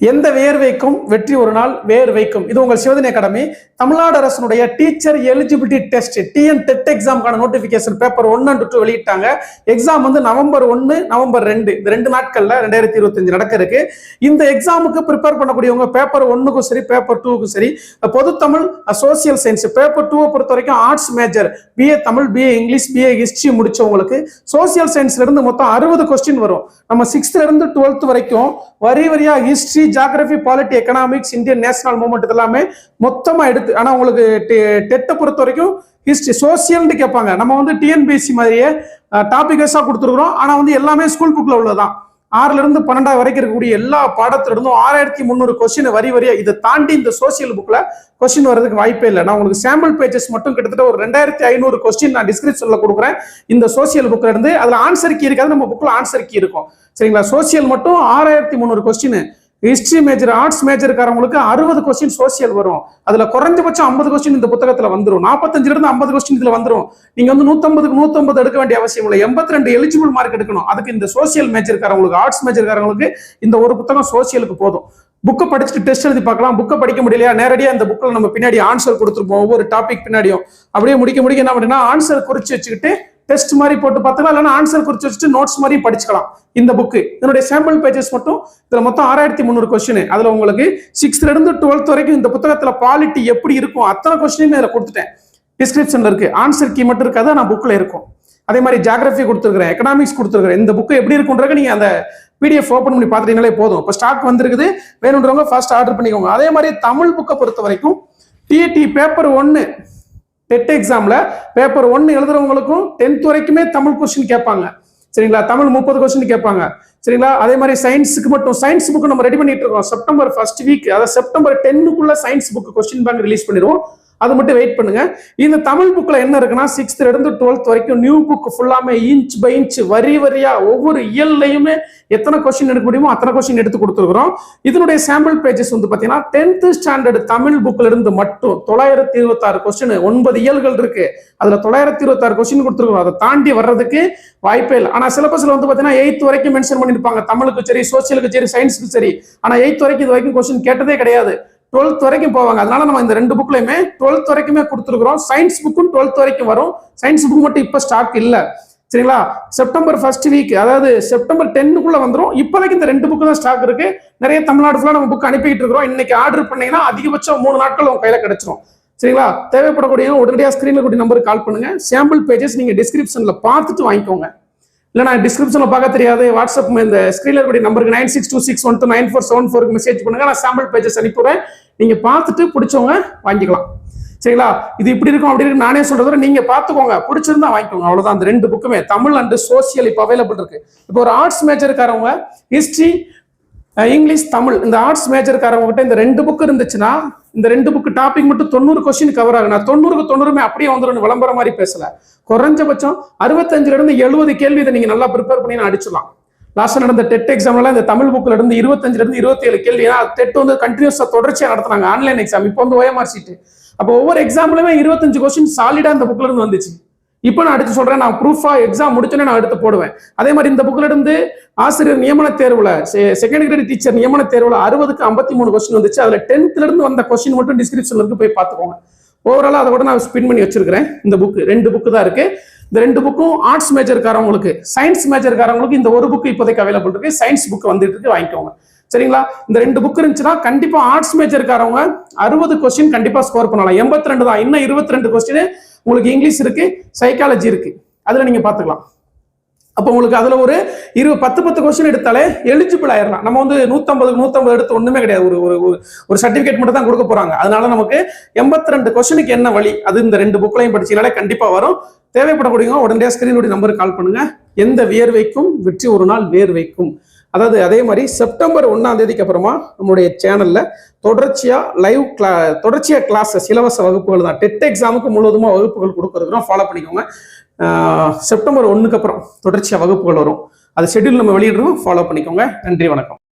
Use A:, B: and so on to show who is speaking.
A: எந்த வேர்வைக்கும் வெற்றி ஒரு நாள் வேர் வைக்கும். இது உங்கள் சிவதனை அகாடமி தமிழ்நாடு அரசனுடைய teacher eligibility test TN TET எக்ஸாமுக்கான notification paper one and two வெளியிட்டாங்க. எக்ஸாம் வந்து நவம்பர் ஒன்று நவம்பர் ரெண்டு. இந்த ரெண்டு நாட்கள்ல ரெண்டாயிரத்தி இருபத்தஞ்சு நடக்க இருக்கு இந்த எக்ஸாமுக்கு ப்ரிப்பேர் பண்ணக்கூடியவங்க பேப்பர் ஒன்னுக்கும் சரி பேப்பர் டூக்கும் சரி பொது தமிழ் சோசியல் சயின்ஸ் பேப்பர் டூவை பொறுத்த வரைக்கும் arts major BA Tamil BA English BA history முடிச்சவங்களுக்கு social சயின்ஸ்ல இருந்து மொத்தம் அறுபது கொஸ்டின் வரும். நம்ம சிக்ஸ்த்ல இருந்து டுவெல்த் வரைக்கும் வரி வரியா history geography polity economics Indian national movement இதெல்லாமே மொத்தமா எடுத்து ஆனா உங்களுக்கு டெட்டை பொறுத்த வரைக்கும் ஹிஸ்டரி சோசியல்னு கேட்பாங்க. நம்ம வந்து டிஎன்பிஎஸ்சி மாதிரியே டாபிக் வைஸா கொடுத்துருக்குறோம். ஆனா வந்து எல்லாமே ஸ்கூல் புக்ல உள்ளதான் ஆறுல இருந்து பன்னெண்டாவது வரைக்கும் இருக்கக்கூடிய எல்லா பாடத்துல இருந்தும் ஆறாயிரத்தி முந்நூறு கொஸ்டின் வரி வரியா இதை தாண்டி இந்த சோசியல் புக்ல கொஸ்டின் வரதுக்கு வாய்ப்பே இல்லை. நான் உங்களுக்கு சாம்பிள் பேஜஸ் மட்டும் கிட்டத்தட்ட ஒரு ரெண்டாயிரத்தி ஐநூறு கொஸ்டின் நான் டிஸ்கிரிப்ஷன்ல கொடுக்குறேன். இந்த சோசியல் புக்ல இருந்து அதுல ஆன்சர் கீ இருக்காது. நம்ம புக்ல ஆன்சர் கீ இருக்கும். சரிங்களா? சோசியல் மட்டும் ஆறாயிரத்தி முந்நூறு கொஸ்டின் ஹிஸ்ட்ரி மேஜர் ஆர்ட்ஸ் மேஜருக்காரவங்களுக்கு அறுபது கொஸ்டின் சோசியல் வரும். அதுல குறைஞ்சபட்சம் ஐம்பது கொஸ்டின் இந்த புத்தகத்துல வந்துடும் நாற்பத்தஞ்சுல இருந்து ஐம்பது கொஸ்டின் இதுல வந்துரும். நீங்க வந்து நூத்தம்பதுக்கு நூத்தம்பது எடுக்க வேண்டிய அவசியம் இல்லை. எண்பத்தி ரெண்டு எலிஜிபிள் மார்க் எடுக்கணும். அதுக்கு இந்த சோசியல் மேஜருக்காரவங்களுக்கு ஆர்ட்ஸ் மேஜருக்காரவங்களுக்கு இந்த ஒரு புத்தகம் சோசியலுக்கு போதும். புக்கை படிச்சுட்டு டெஸ்ட் எழுதி பார்க்கலாம். புக்கை படிக்க முடியலையா? நேரடியாக இந்த புக்கில் நம்ம பின்னாடி ஆன்சர் கொடுத்துருப்போம். ஒவ்வொரு டாபிக் பின்னாடியும். அப்படியே முடிக்க முடிக்க என்ன அப்படின்னா ஆன்சர் குறிச்சு வச்சுக்கிட்டு டெஸ்ட் மாதிரி போட்டு பார்த்துக்கலாம் இல்லைன்னா ஆன்சர் குறிச்சு வச்சுட்டு நோட்ஸ் மாதிரி படிச்சுக்கலாம். இந்த புக்கு இதனுடைய சாம்பிள் பேஜஸ் மட்டும் இதில் மொத்தம் ஆறாயிரத்தி முந்நூறு கொஸ்டின் அதில் உங்களுக்கு சிக்ஸ்த்லேருந்து டுவெல்த் வரைக்கும் இந்த புத்தகத்தில் குவாலிட்டி எப்படி இருக்கும் அத்தனை கொஸ்டினுமே இதில் கொடுத்துட்டேன். டிஸ்கிரிப்ஷனில் இருக்குது ஆன்சர் கீ மட்டும் இருக்காது? நான் புக்கில் இருக்கும். அதே மாதிரி ஜாகிரபி கொடுத்துருக்குறேன் எக்கனாமிக்ஸ் கொடுத்துருக்குறேன். இந்த புக்கு எப்படி இருக்குன்றது நீங்கள் அந்த பிடிஎஃப் ஓப்பன் பண்ணி பார்த்துட்டீங்களே போதும். இப்போ ஸ்டாக் வந்திருக்குது வேணுன்றவங்க ஃபர்ஸ்ட் ஆர்டர் பண்ணிக்கோங்க. அதே மாதிரி தமிழ் புக்கை பொறுத்த வரைக்கும் டிடி பேப்பர் ஒன்று டெட் எக்ஸாம்ல பேப்பர் ஒன்னு எழுதுறவங்களுக்கும் டென்த் வரைக்குமே தமிழ் கொஸ்டின் கேட்பாங்க. சரிங்களா? தமிழ் முப்பது கொஸ்டின் கேட்பாங்க. சரிங்களா? அதே மாதிரி சயின்ஸுக்கு மட்டும் சயின்ஸ் புக்கு நம்ம ரெடி பண்ணிட்டு இருக்கோம். செப்டம்பர் ஃபர்ஸ்ட் வீக் அதாவது September டென்னுக்குள்ள science book question bank release பண்ணிடுவோம். அது மட்டும் வெயிட் பண்ணுங்க. இந்த தமிழ் புக்கில் என்ன இருக்குன்னா சிக்ஸ்த்ல இருந்து டுவெல்த் வரைக்கும் நியூ புக் ஃபுல்லாமே இன்ச் பை இன்ச் வரி வரியா ஒவ்வொரு இயல்லையுமே எத்தனை கொஸ்டின் எடுக்க முடியுமோ அத்தனை கொஸ்டின் எடுத்து கொடுத்துருக்குறோம். இதனுடைய சாம்பிள் பேஜஸ் வந்து பார்த்தீங்கன்னா டென்த் ஸ்டாண்டர்ட் தமிழ் புக்ல இருந்து மட்டும் தொள்ளாயிரத்தி இருபத்தாறு கொஸ்டின் ஒன்பது இயல்கள் இருக்கு. அதுல தொள்ளாயிரத்தி இருபத்தாறு கொஸ்டின் கொடுத்துருக்கோம் அதை தாண்டி வர்றதுக்கு வாய்ப்பே இல்லை. ஆனா சிலபஸ்ல வந்து பார்த்தீங்கன்னா எயித் வரைக்கும் மென்ஷன் பண்ணியிருப்பாங்க. தமிழுக்கு சரி சோசியலுக்கு சரி சயின்ஸுக்கு சரி. ஆனா எயித் வரைக்கும் இது வரைக்கும் கொஸ்டின் கேட்டதே கிடையாது. டுவெல்த் வரைக்கும் போவாங்க. அதனால நம்ம இந்த ரெண்டு புக்லையுமே டுவெல்த் வரைக்குமே கொடுத்துருக்குறோம். சயின்ஸ் புக்கும் டுவெல்த் வரைக்கும் வரும். சயின்ஸ் புக் மட்டும் இப்போ ஸ்டாக் இல்லை. சரிங்களா? செப்டம்பர் ஃபர்ஸ்ட் வீக் அதாவது செப்டம்பர் டென்னுக்குள்ள வந்துடும் இப்போதைக்கு இந்த ரெண்டு புக்கு தான் ஸ்டாக் இருக்கு. நிறைய தமிழ்நாடு ஃபுல்லாக நம்ம புக் அனுப்பிட்டு இருக்கிறோம். இன்னைக்கு ஆர்டர் பண்ணீங்கன்னா அதிகபட்சம் மூணு நாட்கள் உங்க கையில கிடைச்சிரும். சரிங்களா? தேவைப்படக்கூடிய உடனடியாக ஸ்க்ரீனில் கூடிய நம்பருக்கு கால் பண்ணுங்க. சாம்பிள் பேஜஸ் நீங்கள் டிஸ்கிரிப்ஷனில் பார்த்துட்டு வாங்கிக்கோங்க. இல்லை நான் டிஸ்கிரிப்ஷனில் பார்க்க தெரியாது. வாட்ஸ்அப் இந்த ஸ்க்ரீனில் கூடிய நம்பருக்கு nine six two six one two nine four seven ஃபோருக்கு மெசேஜ் பண்ணுங்க. நான் சாம்பிள் பேஜஸ் அனுப்பிடுறேன் நீங்கள் பார்த்துட்டு பிடிச்சவங்க வாங்கிக்கலாம். சரிங்களா? இது இப்படி இருக்கும் அப்படி இருக்கு நானே சொல்றத விட நீங்க பாத்துக்கோங்க பிடிச்சிருந்தா வாங்கிக்கோங்க. அவ்வளவுதான். அந்த ரெண்டு புக்குமே தமிழ் அண்ட் சோசியல் இப்போ அவைலபிள் இருக்கு. இப்போ ஒரு ஆர்ட்ஸ் மேஜருக்காரவங்க ஹிஸ்டரி இங்கிலீஷ் தமிழ் இந்த ஆர்ட்ஸ் மேஜருக்காரவங்க கிட்ட இந்த ரெண்டு புக் இருந்துச்சுன்னா இந்த ரெண்டு புக் டாபிக் மட்டும் தொண்ணூறு கொஸ்டின் கவர் ஆகும் நான் தொண்ணூறுக்கு தொண்ணூறுமே அப்படியே வந்துடும் விளம்பரம் மாதிரி பேசல. குறைஞ்சபட்சம் அறுபத்தஞ்சுல இருந்து எழுபது கேள்வி இதை நீங்க நல்லா ப்ரிப்பேர் பண்ணி நான் அடிச்சிடலாம். லாஸ்ட் நடந்த டெட் எக்ஸாம்ல இந்த தமிழ் புக்ல இருந்து இருபத்தஞ்சுல இருந்து இருபத்தி ஏழு கேள்வி. ஏன்னா டெட் வந்து கண்டினியூஸா தொடர்ச்சியா நடத்துனாங்க. ஆன்லைன் எக்ஸாம் இப்போ வந்து ஓஎம்ஆர் சீட்டு. அப்போ ஒவ்வொரு எக்ஸாம்லுமே இருபத்தஞ்சு கொஸ்டின் சாலிடா இந்த புக்ல இருந்து வந்துச்சு. இப்போ நான் அடுத்து சொல்றேன் நான் ப்ரூஃபா எக்ஸாம் முடிச்சோன்னே நான் அடுத்து போடுவேன். அதே மாதிரி இந்த புக்ல இருந்து ஆசிரியர் நியமன தேர்வுல செகண்ட் கிரேட் டீச்சர் நியமன தேர்வுல அறுபதுக்கு ஐம்பத்தி மூணு கொஸ்டின் வந்துச்சு. அதுல டென்த்ல இருந்து வந்த கொஸ்டின் மட்டும் டிஸ்கிரிப்ஷன்ல இருந்து போய் பார்த்துக்கோங்க. ஓவராலா அதை கூட நான் ஸ்பின் பண்ணி வச்சிருக்கிறேன். இந்த புக் ரெண்டு புக்கு தான் இருக்கு. இந்த ரெண்டு புக்கும் ஆர்ட்ஸ் மேஜர்காரவங்களுக்கு சயின்ஸ் மேஜர்காரவங்களுக்கு இந்த ஒரு புக் இப்போதைக்கு அவைலபிள் இருக்கு. சயின்ஸ் புக் வந்துட்டு இருக்கு வாங்கிக்கோங்க. சரிங்களா? இந்த ரெண்டு புக் இருந்துச்சுன்னா கண்டிப்பா ஆர்ட்ஸ் மேஜர்காரவங்க அறுபது கொஸ்டின் கண்டிப்பா ஸ்கோர் பண்ணலாம். எண்பத்தி ரெண்டு தான். இன்னும் இருபத்தி ரெண்டு கொஸ்டின் உங்களுக்கு இங்கிலீஷ் இருக்கு சைக்காலஜி இருக்கு. அதுல நீங்க பாத்துக்கலாம் அப்போ உங்களுக்கு அதுல ஒரு இரு பத்து பத்து கொஸ்டின் எடுத்தாலே எலிஜிபிள் ஆயிடலாம் நம்ம வந்து நூத்தம்பது நூத்தம்பது எடுத்து ஒண்ணுமே கிடையாது. ஒரு ஒரு ஒரு சர்டிபிகேட் மட்டும் தான் கொடுக்க போறாங்க. அதனால நமக்கு எண்பத்தி ரெண்டு கொஸ்டினுக்கு என்ன வழி? அது இந்த ரெண்டு புக்லையும் படிச்சீங்கனாலே கண்டிப்பா வரும். தேவைப்படக்கூடியவங்க உடனடியாக ஸ்கிரீனுடைய நம்பருக்கு கால் பண்ணுங்க. எந்த வியர்வைக்கும் வெற்றி ஒரு நாள் வேர்வைக்கும். அதாவது அதே மாதிரி செப்டம்பர் ஒன்றாம் தேதிக்கு அப்புறமா நம்மளுடைய சேனலில் தொடர்ச்சியாக லைவ் கிளா தொடர்ச்சியாக கிளாஸஸ் இலவச வகுப்புகள் தான். டெட் எக்ஸாமுக்கு முழுவதுமாக வகுப்புகள் கொடுக்கறதுக்கும் ஃபாலோ பண்ணிக்கோங்க. செப்டம்பர் ஒன்றுக்கு அப்புறம் தொடர்ச்சியாக வகுப்புகள் வரும். அது ஷெட்யூல் நம்ம வெளியிடுறோம் ஃபாலோ பண்ணிக்கோங்க. நன்றி வணக்கம்.